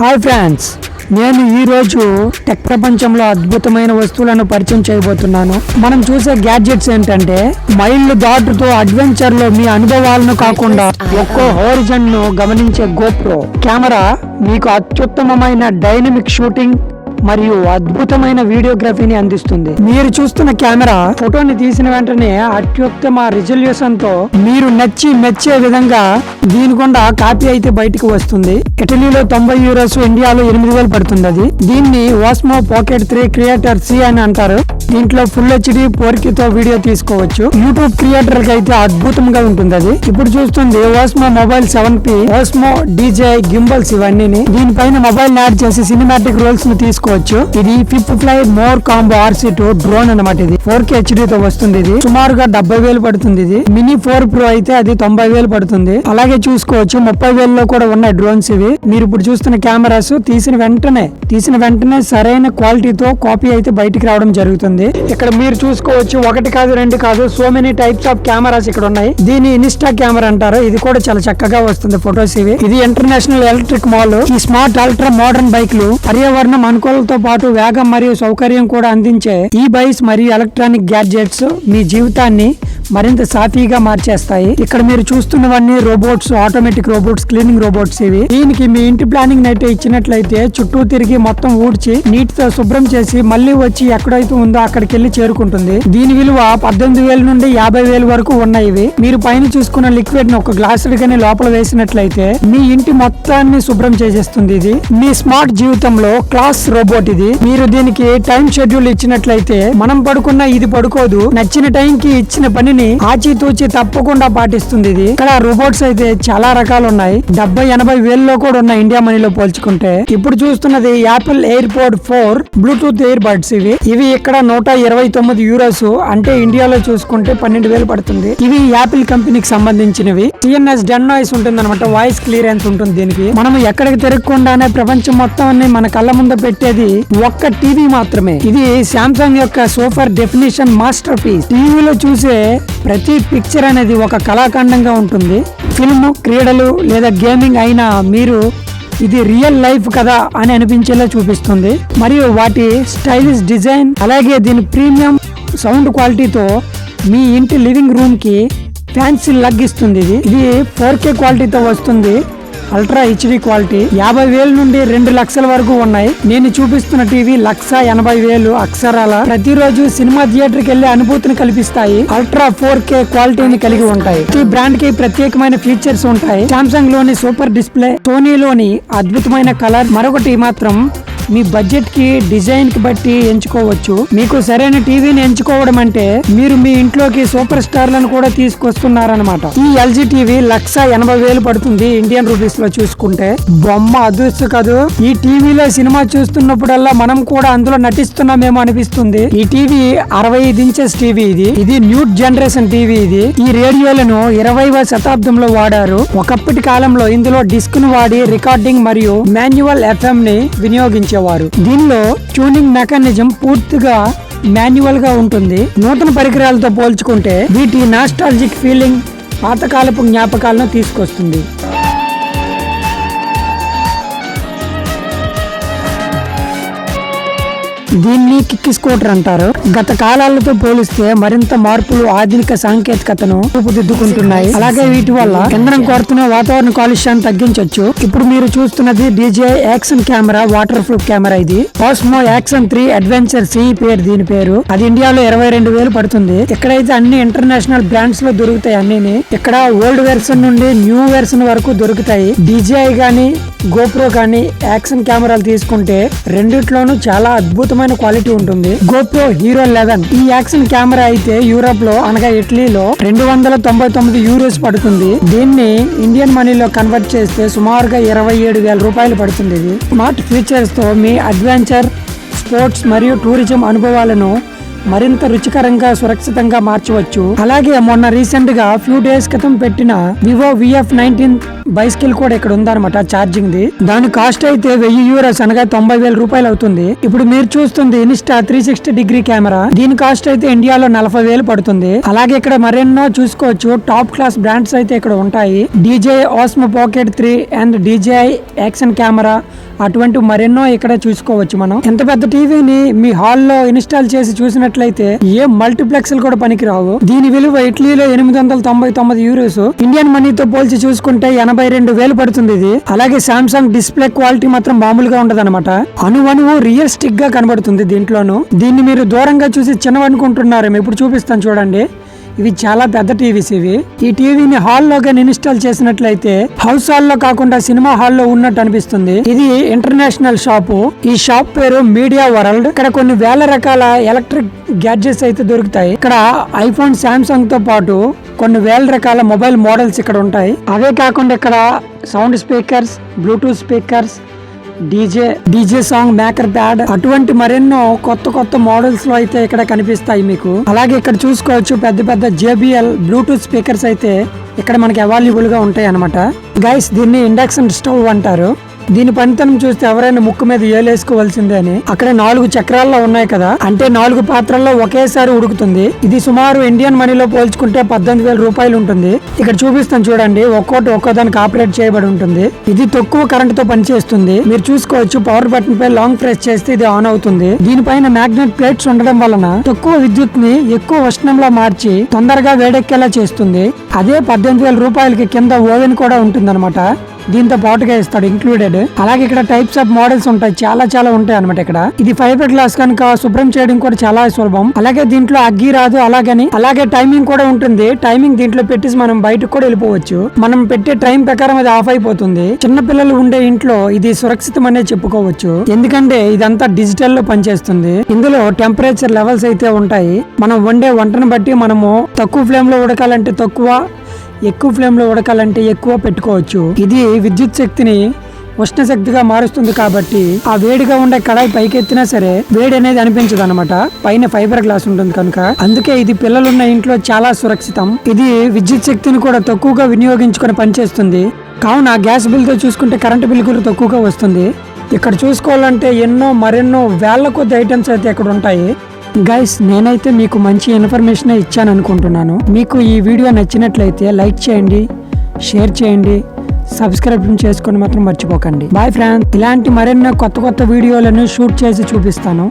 Hi friends నేను ఈ రోజు టెక్ ప్రపంచంలో అద్భుతమైన వస్తువులను పరిచయం చేయబోతున్నాను. మనం చూసే గ్యాడ్జెట్స్ ఏంటంటే మైళ్ళు దాటుతో అడ్వెంచర్లో మీ అనుభవాలను కాకుండా ఒక్కో హోరిజన్ను గమనించే గోప్రో కెమెరా మీకు అత్యుత్తమమైన డైనమిక్ షూటింగ్ మరియు అద్భుతమైన వీడియోగ్రఫీని అందిస్తుంది. మీరు చూస్తున్న కెమెరా ఫోటోని తీసిన వెంటనే అత్యుత్తమ రిజల్యూషన్తో మీరు నచ్చి మెచ్చే విధంగా దీని గుండా కాపీ అయితే బయటకు వస్తుంది. ఇటలీలో తొంభై యూరోస్ ఇండియాలో ఎనిమిది వేలు పడుతుంది అది. దీన్ని Osmo pocket three creator C అని అంటారు. దీంట్లో ఫుల్ హెచ్డి తో వీడియో తీసుకోవచ్చు. యూట్యూబ్ క్రియేటర్కి అయితే అద్భుతంగా ఉంటుంది అది. ఇప్పుడు చూస్తుంది Osmo mobile seven P Osmo DJ gimbals ఇవన్నీ దీనిపైన మొబైల్ యాడ్ చేసి సినిమాటిక్ రోల్స్ను తీసుకోవచ్చు. ఇది fifth fly more combo RC two drone అనమాట ఇది. ఫోర్ కే హెచ్డి తో వస్తుంది ఇది. సుమారుగా డెబ్బై వేలు పడుతుంది ఇది. మినీ ఫోర్ ప్రో అయితే అది తొంభై వేలు పడుతుంది. అలాగే చూసుకోవచ్చు ముప్పై వేలలో కూడా ఉన్నాయి డ్రోన్స్ ఇవి. మీరు ఇప్పుడు చూస్తున్న కెమెరాస్ తీసిన వెంటనే తీసిన వెంటనే సరైన క్వాలిటీతో కాపీ అయితే బయటికి రావడం జరుగుతుంది. ఇక్కడ మీరు చూసుకోవచ్చు ఒకటి కాదు రెండు కాదు so many types of cameras ఇక్కడ ఉన్నాయి. దీని ఇన్స్టా కెమెరా అంటారు. ఇది కూడా చాలా చక్కగా వస్తుంది ఫొటోస్ ఇవి. ఇది ఇంటర్నేషనల్ ఎలక్ట్రిక్ మాల్ ఈ స్మార్ట్ అల్ట్రా మోడర్న్ బైక్లు పర్యావరణం అనుకూలతో పాటు వేగం మరియు సౌకర్యం కూడా అందించే ఈ బైక్స్ మరియు ఎలక్ట్రానిక్ గ్యాడ్జెట్స్ మీ జీవితాన్ని మరింత సాఫీగా మార్చేస్తాయి. ఇక్కడ మీరు చూస్తున్నవన్నీ robots automatic robots cleaning robots ఇవి. దీనికి మీ ఇంటి ప్లానింగ్ నైట్ ఇచ్చినట్లయితే చుట్టూ తిరిగి మొత్తం ఊడ్చి నీటితో శుభ్రం చేసి మళ్ళీ వచ్చి ఎక్కడైతే ఉందో అక్కడికి వెళ్ళి చేరుకుంటుంది. దీని విలువ పద్దెనిమిది వేల నుండి యాభై వేల వరకు ఉన్నాయి ఇవి మీరు పైన చూసుకున్న లిక్విడ్ని ఒక గ్లాస్ గానీ లోపల వేసినట్లయితే మీ ఇంటి మొత్తాన్ని శుభ్రం చేసేస్తుంది ఇది. మీ స్మార్ట్ జీవితంలో క్లాస్ రోబోట్ ఇది. మీరు దీనికి టైం షెడ్యూల్ ఇచ్చినట్లయితే మనం పడుకున్న ఇది పడుకోదు. నచ్చిన టైం కి ఇచ్చిన పనిని ఆచితూచి తప్పకుండా పాటిస్తుంది ఇది. ఇక్కడ రోబోట్స్ అయితే చాలా రకాలు ఉన్నాయి డెబ్బై ఎనభై వేలలో కూడా ఉన్నాయి ఇండియా మనీలో పోల్చుకుంటే. ఇప్పుడు చూస్తున్నది Apple air pod four Bluetooth air buds ఇవి. ఇవి ఇక్కడ నూట ఇరవై తొమ్మిది యూరోస్ అంటే ఇండియాలో చూసుకుంటే పన్నెండు వేలు పడుతుంది. ఇవి యాపిల్ కంపెనీకి సంబంధించినవి. టిఎన్ఎస్ డెన్ నాయిస్ ఉంటుంది అనమాట వాయిస్ క్లియరెన్స్ ఉంటుంది దీనికి. మనం ఎక్కడికి తిరగకుండానే ప్రపంచం మొత్తం మన కళ్ళ ముందు పెట్టేది ఒక్క టీవీ మాత్రమే. ఇది శాంసంగ్ యొక్క సూపర్ డెఫినేషన్ మాస్టర్ పీస్ టీవీలో చూసే ప్రతి పిక్చర్ అనేది ఒక కళాఖండంగా ఉంటుంది. ఫిల్మ్ క్రీడలు లేదా గేమింగ్ అయినా మీరు ఇది రియల్ లైఫ్ కదా అని అనిపించేలా చూపిస్తుంది. మరియు వాటి స్టైలిష్ డిజైన్ అలాగే దీని ప్రీమియం సౌండ్ క్వాలిటీతో మీ ఇంటి లివింగ్ రూమ్కి ఫ్యాన్సీ లగ్గిస్తుంది ఇది. ఇది ఫోర్ కే క్వాలిటీతో వస్తుంది. అల్ట్రా హెచ్డి క్వాలిటీ యాభై వేల నుండి రెండు లక్షల వరకు ఉన్నాయి. నేను చూపిస్తున్న టీవీ లక్ష ఎనభై వేలు అక్షరాల. ప్రతిరోజు సినిమా థియేటర్కి వెళ్ళే అనుభూతిని కల్పిస్తాయి. అల్ట్రా ఫోర్ కే క్వాలిటీని కలిగి ఉంటాయి. ఈ బ్రాండ్కి ప్రత్యేకమైన ఫీచర్స్ ఉంటాయి. సామ్సంగ్లోని సూపర్ డిస్ప్లే సోనీలోని అద్భుతమైన కలర్ మరొకటి మాత్రం మీ బడ్జెట్కి డిజైన్కి బట్టి ఎంచుకోవచ్చు. మీకు సరైన టీవీని ఎంచుకోవడం అంటే మీరు మీ ఇంట్లోకి సూపర్ స్టార్లను కూడా తీసుకొస్తున్నారనమాట ఈ ఎల్జీ టీవీ లక్ష ఎనభై వేలు పడుతుంది ఇండియన్ రూపీస్లో చూసుకుంటే. బొమ్మ అదృష్ట కాదు. ఈ టీవీలో సినిమా చూస్తున్నప్పుడల్లా మనం కూడా అందులో నటిస్తున్నామేమో అనిపిస్తుంది. ఈ టీవీ అరవై ఐదు ఇంచెస్ టీవీ ఇది. ఇది న్యూ జనరేషన్ టీవీ ఇది. ఈ రేడియోలను ఇరవైవ శతాబ్దంలో వాడారు. ఒకప్పటి కాలంలో ఇందులో డిస్క్ను వాడి రికార్డింగ్ మరియు మాన్యువల్ ఎఫ్ఎం ని ఉపయోగించేవారు దీనిలో ట్యూనింగ్ మెకానిజం పూర్తిగా మాన్యువల్గా ఉంటుంది. నూతన పరికరాలతో పోల్చుకుంటే వీటి నాస్టాలజిక్ ఫీలింగ్ పాతకాలపు జ్ఞాపకాలను తీసుకొస్తుంది. దీన్ని కిక్కి స్కూటర్ అంటారు. గత కాలాలతో పోలిస్తే మరింత మార్పులు ఆధునిక సాంకేతికతను రూపుదిద్దుకుంటున్నాయి. అలాగే వీటి వల్ల కేంద్రం కోరుతున్న వాతావరణ కాలుష్యాన్ని తగ్గించవచ్చు ఇప్పుడు మీరు చూస్తున్నది DJ action camera waterproof camera ఇది. Cosmo action three adventure C పేరు దీని పేరు. అది ఇండియాలో ఇరవై రెండు వేలు పడుతుంది. ఇక్కడైతే అన్ని ఇంటర్నేషనల్ బ్రాండ్స్లో దొరుకుతాయి అన్ని ఇక్కడ ఓల్డ్ వెర్షన్ నుండి న్యూ వెర్షన్ వరకు దొరుకుతాయి. డీజేఐ గానీ గోప్రో కానీ యాక్షన్ కెమెరాలు తీసుకుంటే రెండిట్లోనూ చాలా అద్భుతమైన క్వాలిటీ ఉంటుంది. గోప్రో హీరో లెవెన్ ఈ యాక్షన్ కెమెరా అయితే యూరోప్లో అనగా ఇటలీలో రెండు వందల తొంభై తొమ్మిది యూరోస్ పడుతుంది. దీన్ని ఇండియన్ మనీలో కన్వర్ట్ చేస్తే సుమారుగా ఇరవై ఏడు వేల రూపాయలు పడుతుంది ఇది. స్మార్ట్ ఫీచర్స్తో మీ అడ్వెంచర్ స్పోర్ట్స్ మరియు టూరిజం అనుభవాలను మరింత రుచికరంగా సురక్షితంగా మార్చవచ్చు. అలాగే మొన్న రీసెంట్గా ఫ్యూ డేస్ క్రితం పెట్టిన వివో విఎఫ్ నైన్టీన్ బైస్కిల్ కూడా ఇక్కడ ఉందన్నమాట ఛార్జింగ్ ది దాని కాస్ట్ అయితే వెయ్యి యూరోస్ అనగా తొంభై వేల రూపాయలు అవుతుంది. ఇప్పుడు మీరు చూస్తుంది Insta three sixty degree camera. దీని కాస్ట్ అయితే ఇండియాలో నలభై వేలు పడుతుంది. అలాగే ఇక్కడ మరెన్నో చూసుకోవచ్చు. టాప్ క్లాస్ బ్రాండ్స్ అయితే ఇక్కడ ఉంటాయి. DJ Osmo pocket three and DJ action camera. అటువంటి మరెన్నో ఇక్కడ చూసుకోవచ్చు మనం. ఎంత పెద్ద టీవీని మీ హాల్లో ఇన్స్టాల్ చేసి చూసినట్లయితే ఏ మల్టీప్లెక్స్ కూడా పనికిరావు. దీని విలువ ఇటలీలో ఎనిమిది వందల తొంభై తొమ్మిది యూరోస్. ఇండియన్ మనీతో పోల్చి చూసుకుంటే ఎనభై రెండు వేలు పడుతుంది ఇది. అలాగే సామ్సంగ్ డిస్ప్లే క్వాలిటీ మాత్రం మామూలుగా ఉండదు అనమాట అణువణువు రియలిస్టిక్గా కనబడుతుంది దీంట్లోను. దీన్ని మీరు దూరంగా చూసి చిన్నవనుకుంటున్నారు ఇప్పుడు చూపిస్తాను చూడండి. ఇవి చాలా పెద్ద టీవీస్ ఇవి. ఈ టీవీని హాల్లో గానీ ఇన్స్టాల్ చేసినట్లయితే హౌస్ హాల్లో కాకుండా సినిమా హాల్లో ఉన్నట్టు అనిపిస్తుంది. ఇది ఇంటర్నేషనల్ షాపు. ఈ షాప్ పేరు మీడియా వరల్డ్. ఇక్కడ కొన్ని వేల రకాల ఎలక్ట్రిక్ గ్యాడ్జెట్స్ అయితే దొరుకుతాయి. ఇక్కడ ఐఫోన్ శాంసంగ్తో పాటు కొన్ని వేల రకాల మొబైల్ మోడల్స్ ఇక్కడ ఉంటాయి. అవే కాకుండా ఇక్కడ sound speakers Bluetooth speakers DJ DJ song maker pad అటువంటి మరెన్నో కొత్త కొత్త మోడల్స్లో అయితే ఇక్కడ కనిపిస్తాయి మీకు. అలాగే ఇక్కడ చూసుకోవచ్చు పెద్ద పెద్ద జేబిఎల్ బ్లూటూత్ స్పీకర్స్ అయితే ఇక్కడ మనకి అవైలబుల్గా ఉంటాయి అనమాట గైస్ దీన్ని ఇండక్షన్ స్టవ్ అంటారు. దీని పనితనం చూస్తే ఎవరైనా ముక్కు మీద ఏలేసుకోవాల్సిందే అని. అక్కడ నాలుగు చక్రాల్లో ఉన్నాయి కదా. అంటే నాలుగు పాత్రల్లో ఒకేసారి ఉడుకుతుంది. ఇది సుమారు ఇండియన్ మనీలో పోల్చుకుంటే పద్దెనిమిది వేల రూపాయలు ఉంటుంది. ఇక్కడ చూపిస్తాను చూడండి. ఒక్కోటి ఒక్కో దానికి ఆపరేట్ చేయబడి ఉంటుంది. ఇది తక్కువ కరెంట్తో పనిచేస్తుంది. మీరు చూసుకోవచ్చు పవర్ బటన్ పై లాంగ్ ప్రెస్ చేస్తే ఇది ఆన్ అవుతుంది. దీనిపైన మ్యాగ్నెట్ ప్లేట్స్ ఉండడం వలన తక్కువ విద్యుత్ని ఎక్కువ ఉష్ణంలో మార్చి తొందరగా వేడెక్కేలా చేస్తుంది. అదే పద్దెనిమిది వేల రూపాయలకి కింద ఓవెన్ కూడా ఉంటుంది దీంతో పాటుగా ఇస్తాడు ఇంక్లూడెడ్ అలాగే ఇక్కడ టైప్స్ ఆఫ్ మోడల్స్ ఉంటాయి. చాలా చాలా ఉంటాయి అనమాట ఇక్కడ. ఇది ఫైబర్ గ్లాస్ కనుక శుభ్రం చేయడం కూడా చాలా సులభం. అలాగే దీంట్లో అగ్గి రాదు అలాగని. అలాగే టైమింగ్ కూడా ఉంటుంది. టైమింగ్ దీంట్లో పెట్టేసి మనం బయటకు కూడా వెళ్ళిపోవచ్చు. మనం పెట్టే టైం ప్రకారం అది ఆఫ్ అయిపోతుంది. చిన్న పిల్లలు ఉండే ఇంట్లో ఇది సురక్షితం అనే చెప్పుకోవచ్చు. ఎందుకంటే ఇదంతా డిజిటల్లో పనిచేస్తుంది. ఇందులో టెంపరేచర్ లెవెల్స్ అయితే ఉంటాయి. మనం వండే వంటను బట్టి మనము తక్కువ ఫ్లేమ్లో ఉడకాలంటే తక్కువ ఎక్కువ ఫ్లేమ్లో ఉడకాలంటే ఎక్కువ పెట్టుకోవచ్చు. ఇది విద్యుత్ శక్తిని ఉష్ణ శక్తిగా మారుస్తుంది కాబట్టి ఆ వేడిగా ఉండే కడాయి పైకెత్తినా సరే వేడి అనేది అనిపించదు అనమాట పైన ఫైబర్ గ్లాస్ ఉంటుంది కనుక. అందుకే ఇది పిల్లలున్న ఇంట్లో చాలా సురక్షితం. ఇది విద్యుత్ శక్తిని కూడా తక్కువగా వినియోగించుకొని పనిచేస్తుంది. కావున గ్యాస్ బిల్తో చూసుకుంటే కరెంటు బిల్ కూడా తక్కువగా వస్తుంది. ఇక్కడ చూసుకోవాలంటే ఎన్నో మరెన్నో వేళ్ళ కొద్ది ఐటమ్స్ అయితే ఇక్కడ ఉంటాయి. గైస్ నేనైతే మీకు మంచి ఇన్ఫర్మేషన్ ఇచ్చాను అనుకుంటున్నాను మీకు ఈ వీడియో నచ్చినట్లయితే లైక్ చేయండి షేర్ చేయండి సబ్స్క్రైబ్ చేసుకొని మాత్రం మర్చిపోకండి. బాయ్ ఫ్రెండ్స్ ఇలాంటి మరెన్నో కొత్త కొత్త వీడియోలను షూట్ చేసి చూపిస్తాను.